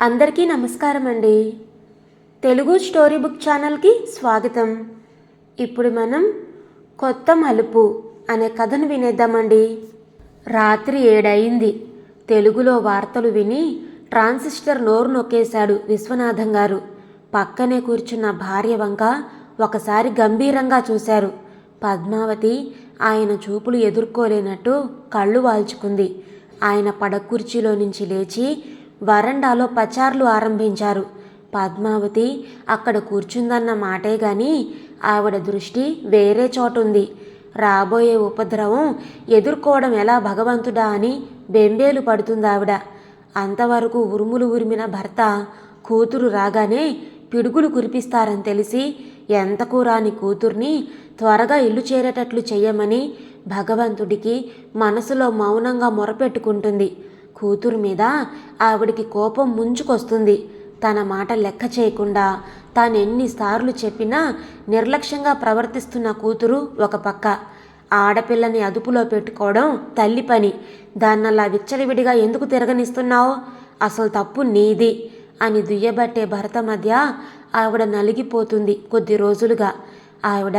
అందరికీ నమస్కారం అండి. తెలుగు స్టోరీ బుక్ ఛానల్కి స్వాగతం. ఇప్పుడు మనం కొత్త మలుపు అనే కథను వినేద్దామండి. రాత్రి ఏడయింది తెలుగులో వార్తలు విని ట్రాన్సిస్టర్ నోరు నొక్కేశాడు విశ్వనాథం గారు. పక్కనే కూర్చున్న భార్య వంక ఒకసారి గంభీరంగా చూశారు. పద్మావతి ఆయన చూపులు ఎదుర్కోలేనట్టు కళ్ళు వాల్చుకుంది. ఆయన పడకుర్చీలో నుంచి లేచి వరండాలో పచార్లు ఆరంభించారు. పద్మావతి అక్కడ కూర్చుందన్న మాటే గాని ఆవిడ దృష్టి వేరే చోటుంది. రాబోయే ఉపద్రవం ఎదుర్కోవడం ఎలా భగవంతుడా అని బెంబేలు పడుతుంది ఆవిడ. అంతవరకు ఉరుములు ఉరిమిన భర్త కూతురు రాగానే పిడుగులు కురిపిస్తారని తెలిసి ఎంతకు రాని కూతుర్ని త్వరగా ఇల్లు చేరేటట్లు చేయమని భగవంతుడికి మనసులో మౌనంగా మొరపెట్టుకుంటుంది. కూతురు మీద ఆవిడికి కోపం ముంచుకొస్తుంది. తన మాట లెక్క చేయకుండా తాను ఎన్నిసార్లు చెప్పినా నిర్లక్ష్యంగా ప్రవర్తిస్తున్న కూతురు ఒక పక్క. ఆడపిల్లని అదుపులో పెట్టుకోవడం తల్లి పని. దాన్నలా విచ్చలవిడిగా ఎందుకు తిరగనిస్తున్నావు? అసలు తప్పు నీది అని దుయ్యబట్టే భర్త మధ్య ఆవిడ నలిగిపోతుంది కొద్ది రోజులుగా. ఆవిడ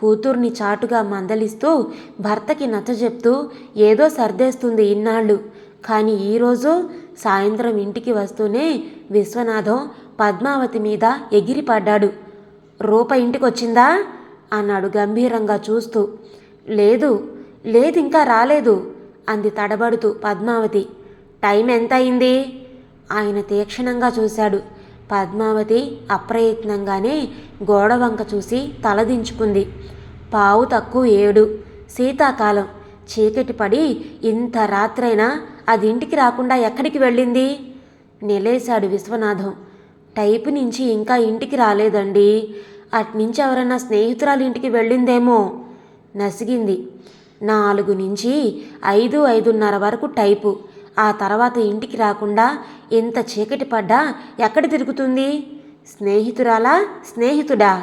కూతుర్ని చాటుగా మందలిస్తూ భర్తకి నచ్చజెప్తూ ఏదో సర్దేస్తుంది ఇన్నాళ్ళు. కానీ ఈరోజు సాయంత్రం ఇంటికి వస్తూనే విశ్వనాథం పద్మావతి మీద ఎగిరిపడ్డాడు. రూప ఇంటికి వచ్చిందా అన్నాడు గంభీరంగా చూస్తూ. లేదు లేదు ఇంకా రాలేదు అంది తడబడుతూ పద్మావతి. టైం ఎంత అయింది ఆయన తీక్షణంగా చూశాడు. పద్మావతి అప్రయత్నంగానే గోడ వంక చూసి తలదించుకుంది. పావు తక్కువ ఏడు. శీతాకాలం చీకటి పడి ఇంత రాత్రైనా అది ఇంటికి రాకుండా ఎక్కడికి వెళ్ళింది? నిలేశాడు విశ్వనాథం. టైపు నుంచి ఇంకా ఇంటికి రాలేదండి. అట్నుంచి ఎవరైనా స్నేహితురాలు ఇంటికి వెళ్ళిందేమో? నసిగింది. నాలుగు నుంచి ఐదు ఐదున్నర వరకు టైపు. ఆ తర్వాత ఇంటికి రాకుండా ఎంత చీకటి పడ్డా ఎక్కడ తిరుగుతుంది? స్నేహితురాలా? స్నేహితుడా?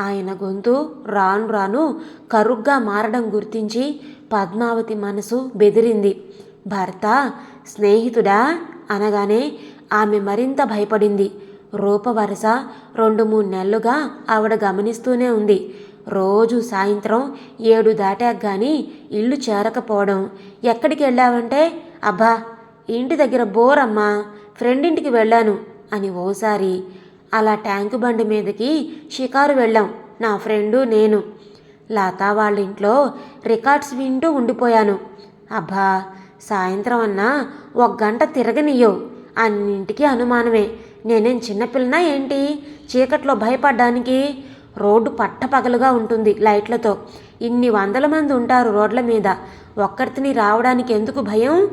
ఆయన గొంతు రాను రాను కరుగ్గా మారడం గుర్తించి పద్మావతి మనసు బెదిరింది. భర్త స్నేహితుడా? అనగానే ఆమె మరింత భయపడింది. రూపవరస రెండు మూడు నెలలుగా ఆవిడ గమనిస్తూనే ఉంది. రోజు సాయంత్రం ఏడు దాటాక కానీ ఇల్లు చేరకపోవడం. ఎక్కడికి వెళ్ళావంటే అబ్బా ఇంటి దగ్గర బోరమ్మా ఫ్రెండ్ ఇంటికి వెళ్ళాను అని ఓసారి. అలా ట్యాంకు బండి మీదకి షికారు వెళ్ళాం నా ఫ్రెండు నేను. లతా వాళ్ళ ఇంట్లో రికార్డ్స్ వింటూ ఉండిపోయాను. అబ్బా సాయంత్రం అన్నా ఒక గంట తిరగనియ్యవు అన్నింటికీ అనుమానమే. నేనేం చిన్నపిల్లనా ఏంటి? చీకట్లో భయపడ్డానికి రోడ్డు పట్టపగలుగా ఉంటుంది లైట్లతో. ఇన్ని వందల మంది ఉంటారు రోడ్ల మీద. ఒక్కరిని రావడానికి ఎందుకు భయం?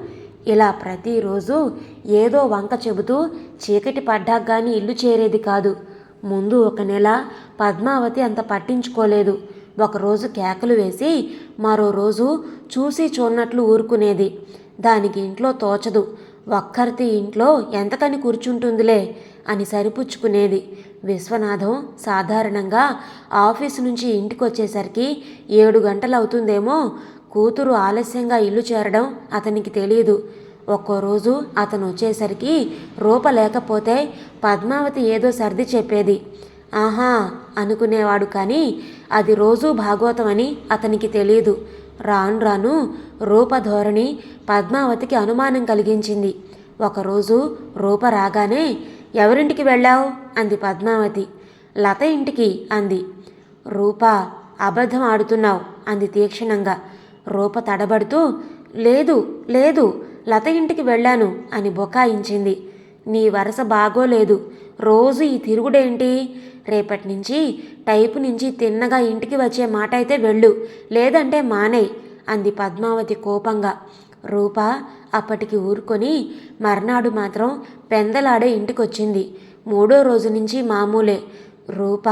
ఇలా ప్రతిరోజు ఏదో వంక చెబుతూ చీకటి పడ్డాక కానీ ఇల్లు చేరేది కాదు. ముందు ఒక నెల పద్మావతి అంత పట్టించుకోలేదు. ఒకరోజు కేకలు వేసి మరో రోజు చూసి చూన్నట్లు ఊరుకునేది. దానికి ఇంట్లో తోచదు. ఒక్కరితి ఇంట్లో ఎంతకని కూర్చుంటుందిలే అని సరిపుచ్చుకునేది. విశ్వనాథం సాధారణంగా ఆఫీసు నుంచి ఇంటికి వచ్చేసరికి ఏడు గంటలు అవుతుందేమో కూతురు ఆలస్యంగా ఇల్లు చేరడం అతనికి తెలియదు ఒక్కో రోజు అతను వచ్చేసరికి రూప లేకపోతే పద్మావతి ఏదో సర్ది చెప్పేది. ఆహా అనుకునేవాడు కానీ అది రోజూ భాగవతమని అతనికి తెలియదు రాను రాను రూపధోరణి పద్మావతికి అనుమానం కలిగించింది. ఒకరోజు రూప రాగానే ఎవరింటికి వెళ్ళావు? అంది పద్మావతి. లత ఇంటికి అంది. రూప అబద్ధం ఆడుతున్నావు అంది తీక్షణంగా. రూప తడబడుతూ లేదు లేదు లత ఇంటికి వెళ్ళాను అని బొకాయించింది. నీ వరస బాగోలేదు. రోజు ఈ తిరుగుడేంటి? రేపటి నుంచి టైపు నుంచి తిన్నగా ఇంటికి వచ్చే మాట అయితే వెళ్ళు లేదంటే మానే అంది పద్మావతి కోపంగా. రూప అప్పటికి ఊరుకొని మర్నాడు మాత్రం పెందలాడే ఇంటికొచ్చింది. మూడో రోజు నుంచి మామూలే. రూప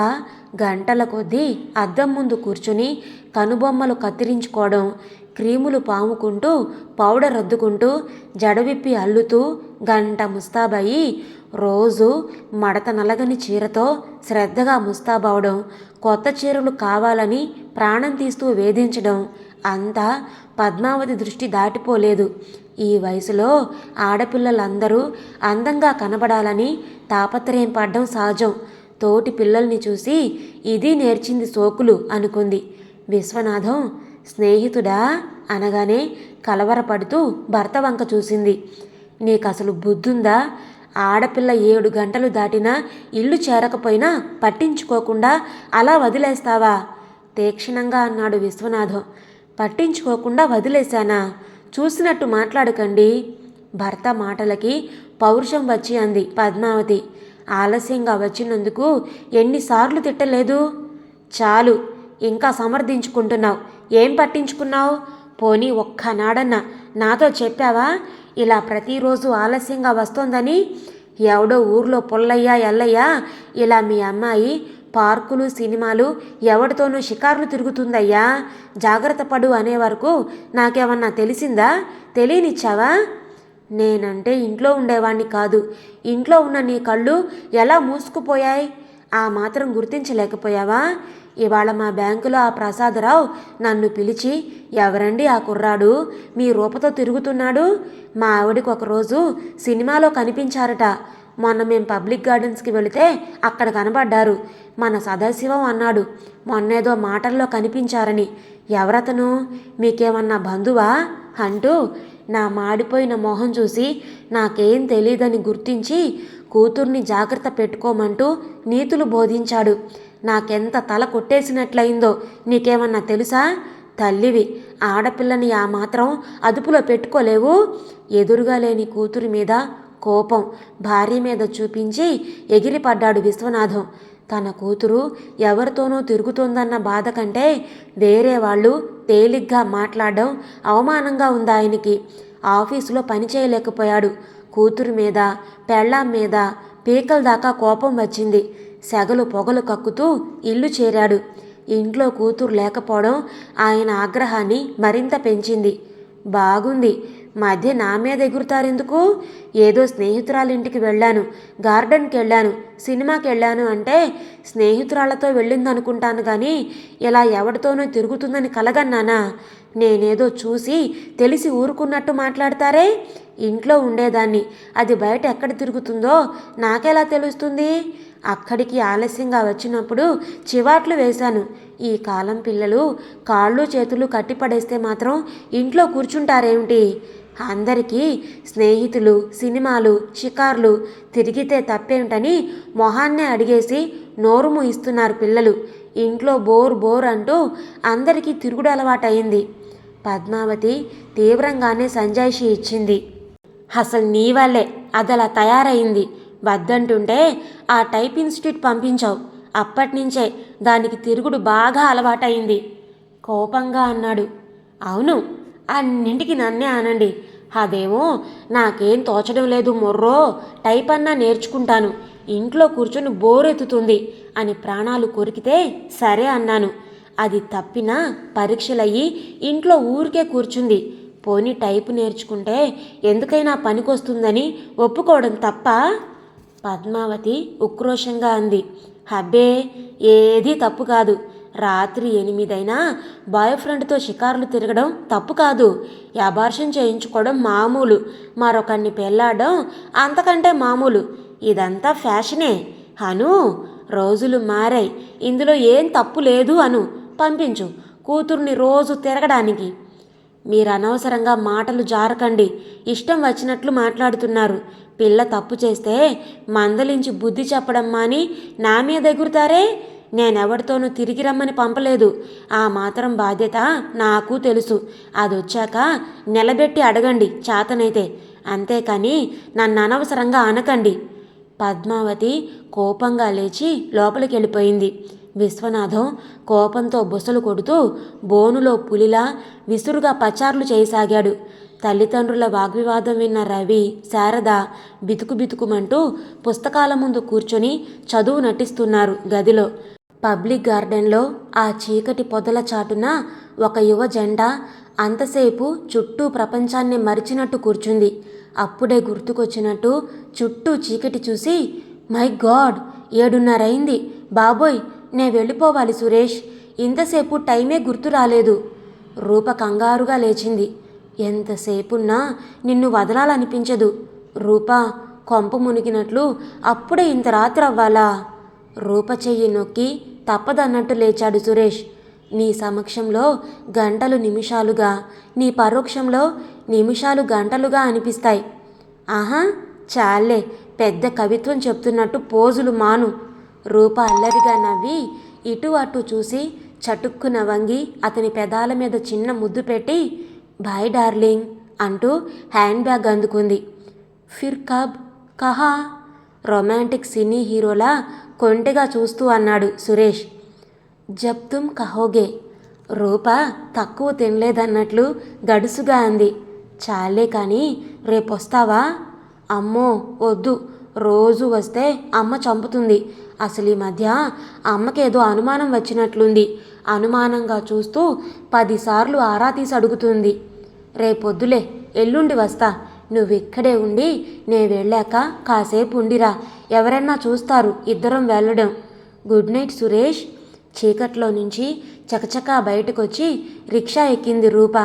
గంటల కొద్దీ అద్దం ముందు కూర్చుని కనుబొమ్మలు కత్తిరించుకోవడం క్రీములు పాముకుంటూ పౌడర్ రద్దుకుంటూ జడవిప్పి అల్లుతూ గంట ముస్తాబయ్యి రోజు మడత నలగని చీరతో శ్రద్ధగా ముస్తాబవడం కొత్త చీరలు కావాలని ప్రాణం తీస్తూ వేధించడం అంతా పద్మావతి దృష్టి దాటిపోలేదు. ఈ వయసులో ఆడపిల్లలందరూ అందంగా కనబడాలని తాపత్రయం పడ్డం సహజం. తోటి పిల్లల్ని చూసి ఇది నేర్చింది సోకులు అనుకుంది. విశ్వనాథం స్నేహితుడా అనగానే కలవరపడుతూ భర్త వంక చూసింది. నీకు అసలు బుద్ధుందా? ఆడపిల్ల ఏడు గంటలు దాటినా ఇల్లు చేరకపోయినా పట్టించుకోకుండా అలా వదిలేస్తావా? తీక్షణంగా అన్నాడు విశ్వనాథం. పట్టించుకోకుండా వదిలేశానా? చూసినట్టు మాట్లాడకండి. భర్త మాటలకి పౌరుషం వచ్చి అంది పద్మావతి. ఆలస్యంగా వచ్చినందుకు ఎన్నిసార్లు తిట్టలేదు? చాలు ఇంకా సమర్థించుకుంటున్నావు. ఏం పట్టించుకున్నావు? పోనీ ఒక్కనాడన్నా నాతో చెప్పావా? ఇలా ప్రతిరోజు ఆలస్యంగా వస్తోందని ఎవడో ఊర్లో పుల్లయ్య ఎల్లయ్య ఇలా మీ అమ్మాయి పార్కులు సినిమాలు ఎవరితోనూ షికార్లు తిరుగుతుందయ్యా జాగ్రత్త పడు అనే వరకు నాకేమన్నా తెలిసిందా? తెలియనిచ్చావా? నేనంటే ఇంట్లో ఉండేవాణ్ణి కాదు. ఇంట్లో ఉన్న నీ కళ్ళు ఎలా మూసుకుపోయాయి? ఆ మాత్రం గుర్తించలేకపోయావా? ఇవాళ మా బ్యాంకులో ఆ ప్రసాదరావు నన్ను పిలిచి ఎవరండి ఆ కుర్రాడు? మీ రూపతో తిరుగుతున్నాడు? మా ఆవిడకి ఒకరోజు సినిమాలో కనిపించారట. మొన్న మేము పబ్లిక్ గార్డెన్స్కి వెళితే అక్కడ కనబడ్డారు. మన సదాశివం అన్నాడు. మొన్నేదో మాటల్లో కనిపించారని. ఎవరతను? మీకేమన్నా బంధువా? అంటూ నా మాడిపోయిన మొహం చూసి నాకేం తెలియదని గుర్తించి కూతుర్ని జాగ్రత్త పెట్టుకోమంటూ నీతులు బోధించాడు. నాకెంత తల కొట్టేసినట్లయిందో నీకేమన్నా తెలుసా? తల్లివి ఆడపిల్లని ఆ మాత్రం అదుపులో పెట్టుకోలేవు. ఎదురుగా లేని కూతురి మీద కోపం భార్య మీద చూపించి ఎగిరిపడ్డాడు విశ్వనాథం. తన కూతురు ఎవరితోనో తిరుగుతోందన్న బాధ కంటే వేరే వాళ్ళు తేలిగ్గా మాట్లాడడం అవమానంగా ఉంది ఆయనకి. ఆఫీసులో పని చేయలేకపోయాడు. కూతురు మీద పెళ్ళాం మీద పీకల దాకా కోపం వచ్చింది. సెగలు పొగలు కక్కుతూ ఇల్లు చేరాడు. ఇంట్లో కూతురు లేకపోవడం ఆయన ఆగ్రహాన్ని మరింత పెంచింది. బాగుంది. మధ్య నా మీద ఎగురుతారెందుకు? ఏదో స్నేహితురాలింటికి వెళ్ళాను. గార్డెన్కి వెళ్ళాను సినిమాకి వెళ్ళాను అంటే స్నేహితురాళ్ళతో వెళ్ళిందనుకుంటాను కానీ ఇలా ఎవరితోనో తిరుగుతుందని కలగన్నానా? నేనేదో చూసి తెలిసి ఊరుకున్నట్టు మాట్లాడతారే? ఇంట్లో ఉండేదాన్ని. అది బయట ఎక్కడ తిరుగుతుందో నాకెలా తెలుస్తుంది? అక్కడికి ఆలస్యంగా వచ్చినప్పుడు చివాట్లు వేశాను. ఈ కాలం పిల్లలు కాళ్ళు చేతులు కట్టిపడేస్తే మాత్రం ఇంట్లో కూర్చుంటారేమిటి? అందరికీ స్నేహితులు సినిమాలు షికార్లు తిరిగితే తప్పేమిటని మొహాన్నే అడిగేసి నోరు మూయిస్తున్నారు పిల్లలు. ఇంట్లో బోర్ బోర్ అంటూ అందరికీ తిరుగుడు అలవాటయింది. పద్మావతి తీవ్రంగానే సంజాయిషి ఇచ్చింది. అసలు నీ వల్లే అదలా తయారైంది వద్దంటుంటే ఆ టైప్ ఇన్స్టిట్యూట్ పంపించావు. అప్పటినుంచే దానికి తిరుగుడు బాగా అలవాటైంది కోపంగా అన్నాడు. అవును అన్నింటికి నన్నే అనండి. అదేమో నాకేం తోచడం లేదు మొర్రో టైప్ అన్నా నేర్చుకుంటాను. ఇంట్లో కూర్చొని బోరెత్తుతుంది అని ప్రాణాలు కొరికితే సరే అన్నాను. అది తప్పినా పరీక్షలయ్యి ఇంట్లో ఊరికే కూర్చుంది. పోనీ టైపు నేర్చుకుంటే ఎందుకైనా పనికొస్తుందని ఒప్పుకోవడం తప్ప? పద్మావతి ఉక్రోషంగా అంది. హబ్బే ఏదీ తప్పు కాదు. రాత్రి ఎనిమిదైనా బాయ్ ఫ్రెండ్తో షికారులు తిరగడం తప్పు కాదు. అబార్షన్ చేయించుకోవడం మామూలు. మరొకరిని పెళ్ళాడడం అంతకంటే మామూలు. ఇదంతా ఫ్యాషనే. అను రోజులు మారాయి. ఇందులో ఏం తప్పు లేదు అను. పంపించు. కూతుర్ని రోజు తిరగడానికి. మీరు అనవసరంగా మాటలు జారకండి. ఇష్టం వచ్చినట్లు మాట్లాడుతున్నారు. పిల్ల తప్పు చేస్తే మందలించి బుద్ధి చెప్పడం మాని నా మీద ఎగురుతారే? నేనెవరితోనూ తిరిగి రమ్మని పంపలేదు. ఆ మాత్రం బాధ్యత నాకు తెలుసు. అదొచ్చాక నిలబెట్టి అడగండి చేతనైతే. అంతేకాని నన్ను అనవసరంగా అనకండి. పద్మావతి కోపంగా లేచి లోపలికి వెళ్ళిపోయింది విశ్వనాథం కోపంతో బుసలు కొడుతూ బోనులో పులిలా విసురుగా పచార్లు చేయసాగాడు. తల్లిదండ్రుల వాగ్వివాదం విన్న రవి శారద బితుకు బితుకుమంటూ పుస్తకాల ముందు కూర్చొని చదువు నటిస్తున్నారు గదిలో. పబ్లిక్ గార్డెన్లో ఆ చీకటి పొదల చాటున ఒక యువ జెండా అంతసేపు చుట్టూ ప్రపంచాన్ని మరిచినట్టు కూర్చుంది. అప్పుడే గుర్తుకొచ్చినట్టు చుట్టూ చీకటి చూసి మై గాడ్ ఏడున్నరైంది బాబోయ్ నే వెళ్ళిపోవాలి సురేష్. ఇంతసేపు టైమే గుర్తు రాలేదు. రూప కంగారుగా లేచింది. ఎంతసేపున్నా నిన్ను వదలాలనిపించదు. రూప కొంప మునిగినట్లు అప్పుడే ఇంత రాత్రి అవ్వాలా? రూప చెయ్యి నొక్కి తప్పదన్నట్టు లేచాడు సురేష్. నీ సమక్షంలో గంటలు నిమిషాలుగా నీ పరోక్షంలో నిమిషాలు గంటలుగా అనిపిస్తాయి. ఆహా చాలే. పెద్ద కవిత్వం చెప్తున్నట్టు పోజులు మాను. రూప అల్లరిగా నవ్వి ఇటు అటు చూసి చటుక్కున వంగి అతని పెదాల మీద చిన్న ముద్దు పెట్టి బాయ్ డార్లింగ్ అంటూ హ్యాండ్ బ్యాగ్ అందుకుంది. ఫిర్ కబ్? కహా? రొమాంటిక్ సినీ హీరోలా కొంటెగా చూస్తూ అన్నాడు సురేష్. జబ్ తుమ్ కహోగే? రూప తక్కువ తినలేదన్నట్లు గడుసుగా అంది. చాలే కానీ రేపొస్తావా? అమ్మో వద్దు. రోజు వస్తే అమ్మ చంపుతుంది. అసలు ఈ మధ్య అమ్మకేదో అనుమానం వచ్చినట్లుంది. అనుమానంగా చూస్తూ పదిసార్లు ఆరా తీసి అడుగుతుంది. రేపొద్దులే ఎల్లుండి వస్తా. నువ్విక్కడే ఉండి నేను వెళ్ళాక కాసేపు ఉండిరా. ఎవరన్నా చూస్తారు ఇద్దరం వెళ్ళడం. Good night Suresh. చీకట్లో నుంచి చకచకా బయటకొచ్చి రిక్షా ఎక్కింది రూప.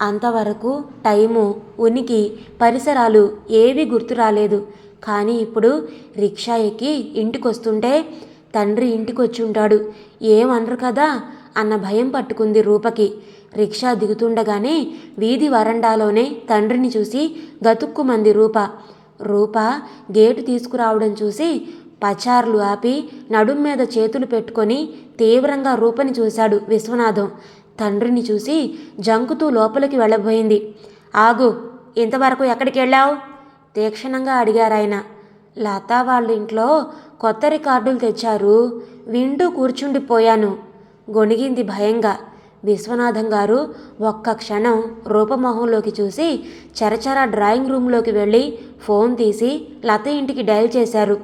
అంతవరకు టైము ఉనికి పరిసరాలు ఏవి గుర్తు రాలేదు కానీ ఇప్పుడు రిక్షా ఎక్కి ఇంటికొస్తుంటే తండ్రి ఇంటికొచ్చి ఉంటాడు ఏమనరు కదా? అన్న భయం పట్టుకుంది రూపకి. రిక్షా దిగుతుండగానే వీధి వరండాలోనే తండ్రిని చూసి గతుక్కుమంది రూప. రూప గేటు తీసుకురావడం చూసి పచార్లు ఆపి నడుం మీద చేతులు పెట్టుకొని తీవ్రంగా రూపని చూశాడు విశ్వనాథం. తండ్రిని చూసి జంకుతూ లోపలికి వెళ్ళబోయింది. ఆగు ఇంతవరకు ఎక్కడికి వెళ్ళావు తీక్షణంగా అడిగారాయన. లతా వాళ్ళ ఇంట్లో కొత్త రికార్డులు తెచ్చారు. వింటూ కూర్చుండిపోయాను. గొణిగింది భయంగా. విశ్వనాథం గారు ఒక్క క్షణం రూపమోహంలోకి చూసి చరచర డ్రాయింగ్ రూమ్లోకి వెళ్ళి ఫోన్ తీసి లత ఇంటికి డయల్ చేశారు.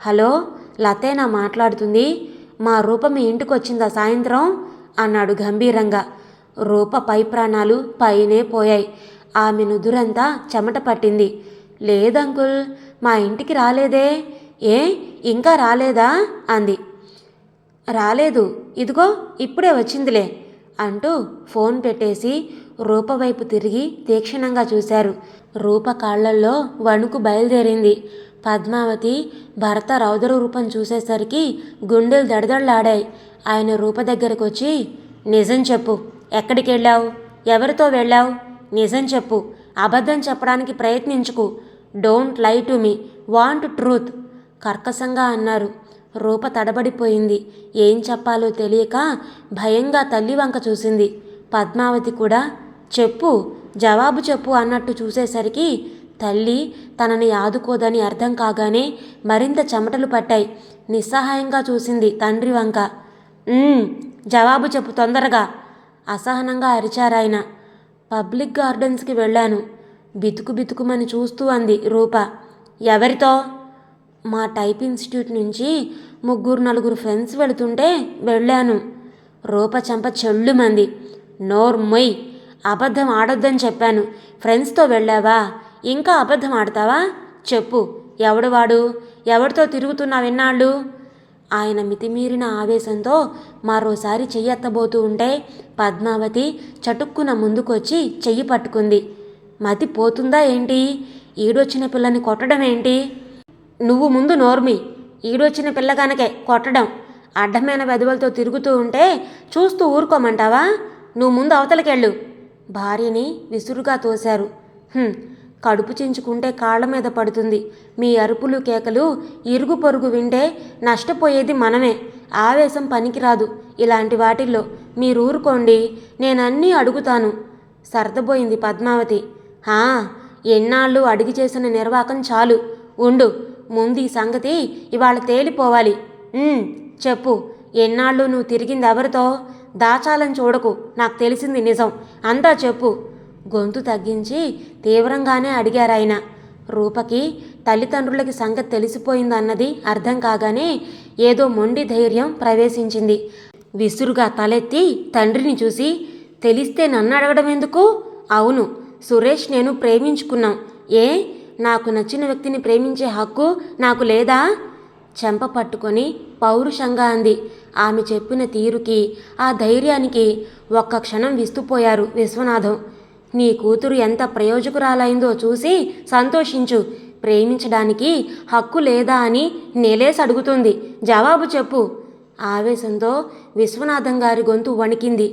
హలో లతేనా మాట్లాడుతుంది? మా రూప మీ ఇంటికి వచ్చిందా సాయంత్రం? అన్నాడు గంభీరంగా. రూప పై ప్రాణాలు పైనే పోయాయి. ఆమె నుదురంతా చెమట పట్టింది. లేదంకుల్ మా ఇంటికి రాలేదే? ఏ ఇంకా రాలేదా? అంది. రాలేదు. ఇదిగో ఇప్పుడే వచ్చిందిలే అంటూ ఫోన్ పెట్టేసి రూప వైపు తిరిగి తీక్షణంగా చూశారు. రూప కాళ్ళల్లో వణుకు బయలుదేరింది. పద్మావతి భర్త రౌదర రూపం చూసేసరికి గుండెలు దడదడలాడాయి. ఆయన రూప దగ్గరకు వచ్చి నిజం చెప్పు. ఎక్కడికి వెళ్ళావు ఎవరితో వెళ్ళావు? నిజం చెప్పు. అబద్ధం చెప్పడానికి ప్రయత్నించుకు. Don't lie to me want truth కర్కశంగా అన్నారు. రూప తడబడిపోయింది. ఏం చెప్పాలో తెలియక భయంగా తల్లి వంక చూసింది. పద్మావతి కూడా చెప్పు జవాబు చెప్పు అన్నట్టు చూసేసరికి తల్లి తనని ఆదుకోదని అర్థం కాగానే మరింత చెమటలు పట్టాయి. నిస్సహాయంగా చూసింది తండ్రి వంక. జవాబు చెప్పు తొందరగా అసహనంగా అరిచారాయన. పబ్లిక్ గార్డెన్స్కి వెళ్ళాను. బితుకు బితుకుమని చూస్తూ అంది రూప. ఎవరితో? మా టైప్ ఇన్స్టిట్యూట్ నుంచి ముగ్గురు నలుగురు ఫ్రెండ్స్ వెళుతుంటే వెళ్ళాను. రూప చెంప చెల్లుమంది. నోర్మొయ్ అబద్ధం ఆడొద్దని చెప్పాను. ఫ్రెండ్స్తో వెళ్ళావా? ఇంకా అబద్ధం ఆడతావా? చెప్పు. ఎవడు వాడు? ఎవడితో తిరుగుతున్నావు ఎన్నాళ్ళు ఆయన మితిమీరిన ఆవేశంతో మరోసారి చెయ్యెత్తబోతూ ఉంటే పద్మావతి చటుక్కున ముందుకొచ్చి చెయ్యి పట్టుకుంది. మతి పోతుందా ఏంటి? ఈడొచ్చిన పిల్లని కొట్టడం ఏంటి? నువ్వు ముందు నోర్మి. ఈడొచ్చిన పిల్ల కనుకే కొట్టడం. అడ్డమైన వెధవలతో తిరుగుతూ ఉంటే చూస్తూ ఊరుకోమంటావా? నువ్వు ముందు అవతలకెళ్ళు. భార్యని విసురుగా తోశారు. కడుపు చించుకుంటే కాళ్ళ మీద పడుతుంది. మీ అరుపులు కేకలు ఇరుగు పొరుగు వింటే నష్టపోయేది మనమే. ఆవేశం పనికిరాదు ఇలాంటి వాటిల్లో. మీరు ఊరుకోండి నేనన్నీ అడుగుతాను. సర్దబోయింది పద్మావతి. హా ఎన్నాళ్ళు అడిగి చేసిన నిర్వాకం చాలు. ఉండు ముందు ఈ సంగతి ఇవాళ తేలిపోవాలి. చెప్పు ఎన్నాళ్ళు నువ్వు తిరిగింది ఎవరితో దాచాలని చూడకు నాకు తెలిసింది నిజం. అంతా చెప్పు. గొంతు తగ్గించి తీవ్రంగానే అడిగారాయన. రూపకి తల్లిదండ్రులకి సంగతి తెలిసిపోయిందన్నది అర్థం కాగానే ఏదో మొండి ధైర్యం ప్రవేశించింది. విసురుగా తలెత్తి తండ్రిని చూసి తెలిస్తే నన్ను అడగడం ఎందుకు? అవును సురేష్ నేను ప్రేమించుకున్నాం. ఏ? నాకు నచ్చిన వ్యక్తిని ప్రేమించే హక్కు నాకు లేదా చెంప పట్టుకొని పౌరుషంగా అంది. ఆమె చెప్పిన తీరుకి ఆ ధైర్యానికి ఒక్క క్షణం విస్తుపోయారు విశ్వనాథం. నీ కూతురు ఎంత ప్రయోజకురాలైందో చూసి సంతోషించు. ప్రేమించడానికి హక్కు లేదా అని నేలేసి అడుగుతుంది. జవాబు చెప్పు. ఆవేశంతో విశ్వనాథం గారి గొంతు వణికింది.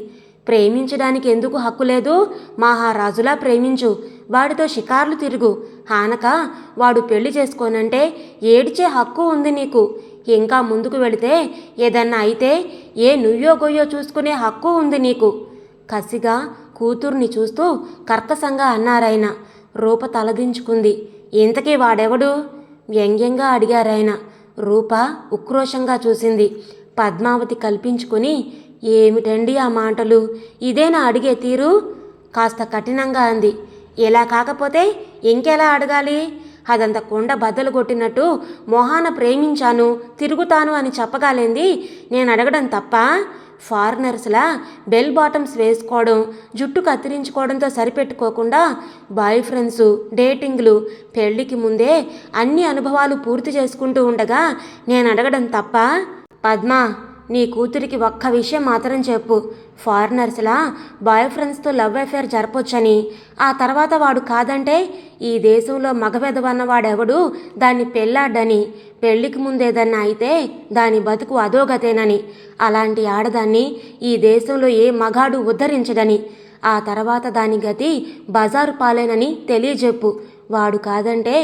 ప్రేమించడానికి ఎందుకు హక్కు లేదు? మహారాజులా ప్రేమించు. వాడితో షికార్లు తిరుగు. హానక వాడు పెళ్ళి చేసుకోనంటే ఏడిచే హక్కు ఉంది నీకు. ఇంకా ముందుకు వెళితే ఏదన్నా అయితే ఏ నుయ్యో గొయ్యో చూసుకునే హక్కు ఉంది నీకు. కసిగా కూతుర్ని చూస్తూ కర్కసంగా అన్నారాయన. రూప తలదించుకుంది. ఇంతకీ వాడెవడు? వ్యంగ్యంగా అడిగారాయన. రూప ఉక్రోషంగా చూసింది. పద్మావతి కల్పించుకుని ఏమిటండి ఆ మాటలు? ఇదేనా అడిగే తీరు? కాస్త కఠినంగా అంది. ఇలా కాకపోతే ఇంకెలా అడగాలి? అదంత కొండ బద్దలు కొట్టినట్టు మొహాన ప్రేమించాను తిరుగుతాను అని చెప్పగాలేంది? నేను అడగడం తప్ప? ఫారినర్స్లా బెల్ బాటమ్స్ వేసుకోవడం జుట్టు కత్తిరించుకోవడంతో సరిపెట్టుకోకుండా బాయ్ ఫ్రెండ్స్ డేటింగ్లు పెళ్ళికి ముందే అన్ని అనుభవాలు పూర్తి చేసుకుంటూ ఉండగా నేను అడగడం తప్ప? పద్మ నీ కూతురికి ఒక్క విషయం మాత్రం చెప్పు. ఫారినర్స్లా బాయ్ ఫ్రెండ్స్తో లవ్ అఫేర్ జరపొచ్చని. ఆ తర్వాత వాడు కాదంటే ఈ దేశంలో మగవెదవన్నవాడెవడు దాన్ని పెళ్ళాడ్డని పెళ్ళికి ముందేదన్నా అయితే దాని బతుకు అధోగతేనని. అలాంటి ఆడదాన్ని ఈ దేశంలో ఏ మగాడు ఉద్ధరించడని. ఆ తర్వాత దాని గతి బజారు పాలేనని తెలియజెప్పు. వాడు కాదంటే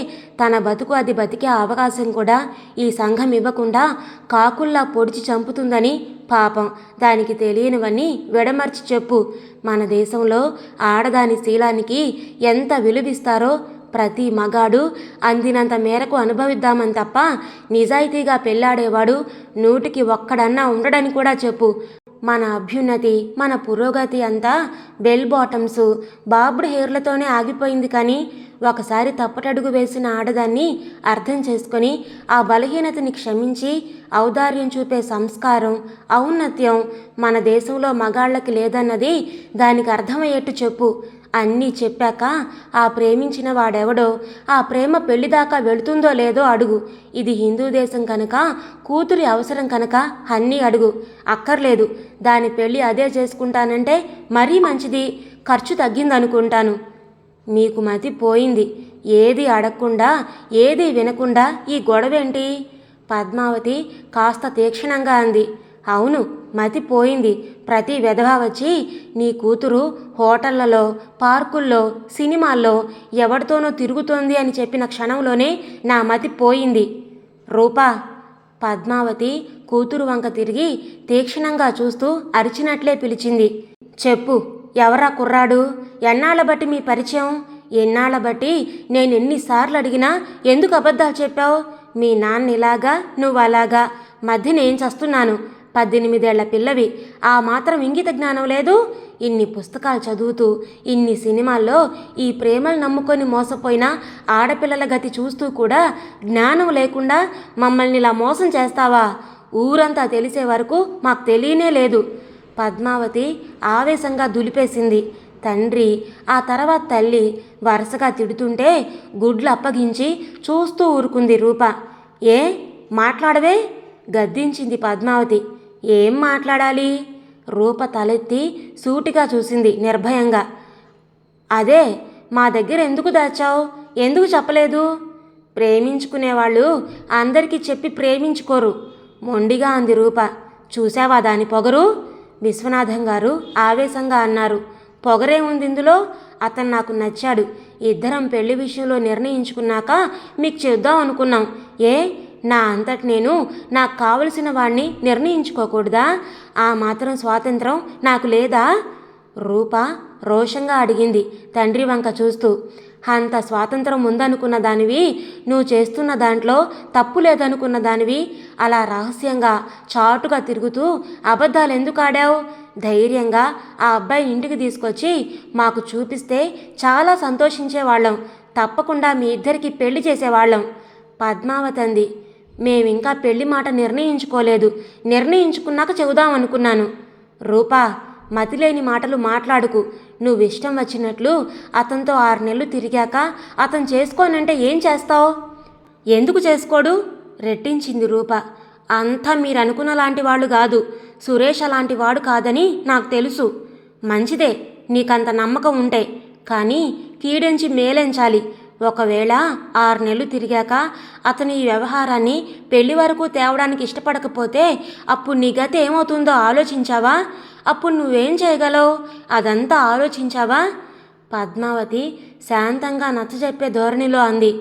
తన బతుకు అది బతికే అవకాశం కూడా ఈ సంఘం ఇవ్వకుండా కాకుల్లా పొడిచి చంపుతుందని పాపం. దానికి తెలియనివన్నీ విడమర్చి చెప్పు. మన దేశంలో ఆడదాని శీలానికి ఎంత విలువిస్తారో ప్రతి మగాడు అందినంత మేరకు అనుభవిద్దామని తప్ప నిజాయితీగా పెళ్ళాడేవాడు నూటికి ఒక్కడన్నా ఉండడని కూడా చెప్పు. మన అభ్యున్నతి మన పురోగతి అంతా బెల్ బాటమ్స్. బాబుడ్ హెయిర్లతోనే ఆగిపోయింది కానీ ఒకసారి తప్పటడుగు వేసిన ఆడదాన్ని అర్థం చేసుకొని ఆ బలహీనతని క్షమించి ఔదార్యం చూపే సంస్కారం ఔన్నత్యం మన దేశంలో మగాళ్ళకి లేదన్నది దానికి అర్థమయ్యేట్టు చెప్పు. అన్నీ చెప్పాక ఆ ప్రేమించిన వాడెవడో ఆ ప్రేమ పెళ్ళిదాకా వెళుతుందో లేదో అడుగు. ఇది హిందూ దేశం కనుక కూతురి అవసరం కనుక అన్నీ అడుగు. అక్కర్లేదు. దాని పెళ్ళి అదే చేసుకుంటానంటే మరీ మంచిది. ఖర్చు తగ్గిందనుకుంటాను. మీకు మతి పోయింది. ఏది అడగకుండా ఏది వినకుండా ఈ గొడవేంటి? పద్మావతి కాస్త తీక్షణంగా అంది. అవును మతి పోయింది ప్రతి విధవ వచ్చి నీ కూతురు హోటళ్ళలో పార్కుల్లో సినిమాల్లో ఎవరితోనో తిరుగుతోంది అని చెప్పిన క్షణంలోనే నా మతి పోయింది. రూపా పద్మావతి కూతురు వంక తిరిగి తీక్షణంగా చూస్తూ అరిచినట్లే పిలిచింది. చెప్పు ఎవరా కుర్రాడు? ఎన్నాళ్ళ బట్టి మీ పరిచయం? ఎన్నాళ్ళ బట్టి నేను ఎన్నిసార్లు అడిగినా ఎందుకు అబద్ధాలు చెప్పావు? మీ నాన్న ఇలాగా నువ్వు అలాగా. మధ్య నేను చస్తున్నాను? పద్దెనిమిదేళ్ళ పిల్లవి. ఆ మాత్రం ఇంగిత జ్ఞానం లేదు. ఇన్ని పుస్తకాలు చదువుతూ ఇన్ని సినిమాల్లో ఈ ప్రేమలు నమ్ముకొని మోసపోయిన ఆడపిల్లల గతి చూస్తూ కూడా జ్ఞానం లేకుండా మమ్మల్ని ఇలా మోసం చేస్తావా? ఊరంతా తెలిసే వరకు మాకు తెలియనే లేదు. పద్మావతి ఆవేశంగా దులిపేసింది. తండ్రి ఆ తర్వాత తల్లి వరుసగా తిడుతుంటే గుడ్లు అప్పగించి చూస్తూ ఊరుకుంది రూప. ఏ? మాట్లాడవే? గద్దించింది పద్మావతి. ఏం మాట్లాడాలి? రూప తలెత్తి సూటిగా చూసింది నిర్భయంగా. అదే మా దగ్గర ఎందుకు దాచావు? ఎందుకు చెప్పలేదు? ప్రేమించుకునేవాళ్ళు అందరికీ చెప్పి ప్రేమించుకోరు. మొండిగా అంది రూప. చూసావా దాని పొగరు? విశ్వనాథం గారు ఆవేశంగా అన్నారు. పొగరే ఉంది ఇందులో? అతను నాకు నచ్చాడు. ఇద్దరం పెళ్ళి విషయంలో నిర్ణయించుకున్నాక మీకు చెప్దాం అనుకున్నాం. ఏ? నా అంతటి నేను నాకు కావలసిన వాణ్ణి నిర్ణయించుకోకూడదా? ఆ మాత్రం స్వాతంత్రం నాకు లేదా? రూప రోషంగా అడిగింది తండ్రి వంక చూస్తూ. అంత స్వాతంత్రం ఉందనుకున్న దానివి? నువ్వు చేస్తున్న దాంట్లో తప్పు లేదనుకున్న దానివి? అలా రహస్యంగా చాటుగా తిరుగుతూ అబద్ధాలు ఎందుకు ఆడావు? ధైర్యంగా ఆ అబ్బాయి ఇంటికి తీసుకొచ్చి మాకు చూపిస్తే చాలా సంతోషించేవాళ్ళం. తప్పకుండా మీ ఇద్దరికి పెళ్ళి చేసేవాళ్ళం. పద్మావతి అంది మేమింకా పెళ్ళి మాట నిర్ణయించుకోలేదు. నిర్ణయించుకున్నాక చెబుదాం అనుకున్నాను. రూపా మతిలేని మాటలు మాట్లాడుకు. నువ్వు ఇష్టం వచ్చినట్లు అతనితో ఆరు నెలలు తిరిగాక అతను చేసుకోనంటే ఏం చేస్తావు? ఎందుకు చేసుకోడు? రెట్టించింది రూప. అంతా మీరు అనుకున్న లాంటి వాళ్ళు కాదు. సురేష్ అలాంటి వాడు కాదని నాకు తెలుసు. మంచిదే నీకంత నమ్మకం ఉంటే. కానీ కీడించి మేలెంచాలి. ఒకవేళ ఆరు నెలలు తిరిగాక అతను ఈ వ్యవహారాన్ని పెళ్ళి వరకు తేవడానికి ఇష్టపడకపోతే అప్పుడు నీ గత ఏమవుతుందో ఆలోచించావా? అప్పుడు నువ్వేం చేయగలవు? అదంతా ఆలోచించావా? పద్మావతి శాంతంగా నచ్చజెప్పే ధోరణిలో అంది.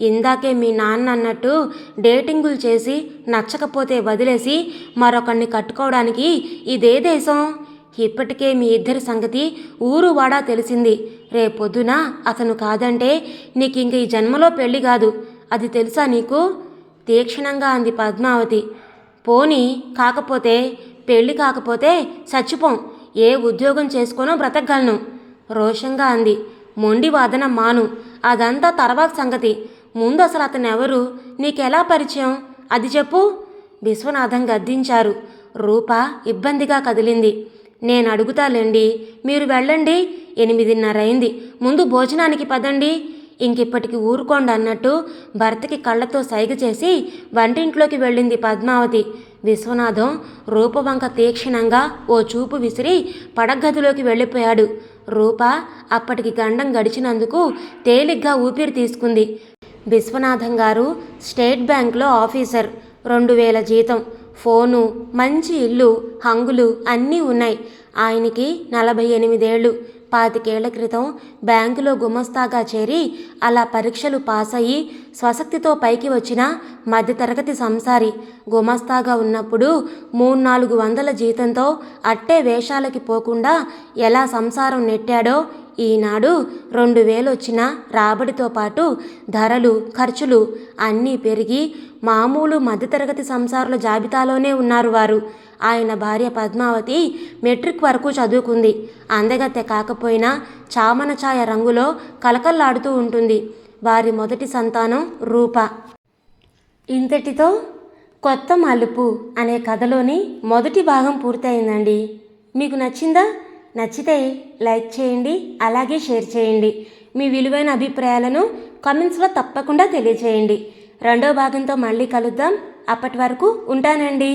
ఇందాకే మీ నాన్న అన్నట్టు డేటింగులు చేసి నచ్చకపోతే వదిలేసి మరొకరిని కట్టుకోవడానికి ఇదే దేశం. ఇప్పటికే మీ ఇద్దరి సంగతి ఊరు వాడా తెలిసింది. రేపొద్దున అతను కాదంటే నీకు ఇంక ఈ జన్మలో పెళ్ళి కాదు. అది తెలుసా నీకు? తీక్షణంగా అంది పద్మావతి. పోనీ కాకపోతే పెళ్ళి కాకపోతే చచ్చిపోం. ఏ ఉద్యోగం చేసుకోనో బ్రతకగలను. రోషంగా అంది. మొండి వాదన మాను. అదంతా తర్వాత సంగతి. ముందు అసలు అతను ఎవరు నీకెలా పరిచయం? అది చెప్పు. విశ్వనాథం గద్దించారు. రూప ఇబ్బందిగా కదిలింది. నేను అడుగుతాలేండి. మీరు వెళ్ళండి. ఎనిమిదిన్నర అయింది ముందు భోజనానికి పదండి. ఇంకిప్పటికి ఊరుకోండి అన్నట్టు భర్తకి కళ్ళతో సైగ చేసి వంటింట్లోకి వెళ్ళింది పద్మావతి. విశ్వనాథం రూపవంక తీక్షణంగా ఓ చూపు విసిరి పడగదిలోకి వెళ్ళిపోయాడు. రూప అప్పటికి గండం గడిచినందుకు తేలిగ్గా ఊపిరి తీసుకుంది. విశ్వనాథం గారు స్టేట్ బ్యాంక్లో ఆఫీసర్. రెండు వేల జీతం. ఫోను మంచి ఇల్లు హంగులు అన్నీ ఉన్నాయి. ఆయనకి నలభై ఎనిమిదేళ్ళు. పాతికేళ్ళ క్రితం బ్యాంకులో గుమస్తాగా చేరి అలా పరీక్షలు పాస్ అయ్యి స్వశక్తితో పైకి వచ్చిన మధ్యతరగతి సంసారి. గుమస్తాగా ఉన్నప్పుడు మూడు నాలుగు వందల జీతంతో అట్టే వేషాలకి పోకుండా ఎలా సంసారం నెట్టాడో ఈనాడు రెండు వేలు వచ్చిన రాబడితో పాటు ధరలు ఖర్చులు అన్నీ పెరిగి మామూలు మధ్యతరగతి సంసారుల జాబితాలోనే ఉన్నారు వారు. ఆయన భార్య పద్మావతి మెట్రిక్ వరకు చదువుకుంది. అందగత్తె కాకపోయినా చామన ఛాయ రంగులో కలకల్లాడుతూ ఉంటుంది. వారి మొదటి సంతానం రూప. ఇంతటితో కొత్త మలుపు అనే కథలోని మొదటి భాగం పూర్తయిందండి. మీకు నచ్చిందా? నచ్చితే లైక్ చేయండి అలాగే షేర్ చేయండి. మీ విలువైన అభిప్రాయాలను కామెంట్స్లో తప్పకుండా తెలియచేయండి. రెండో భాగంతో మళ్ళీ కలుద్దాం. అప్పటి వరకు ఉంటానండి.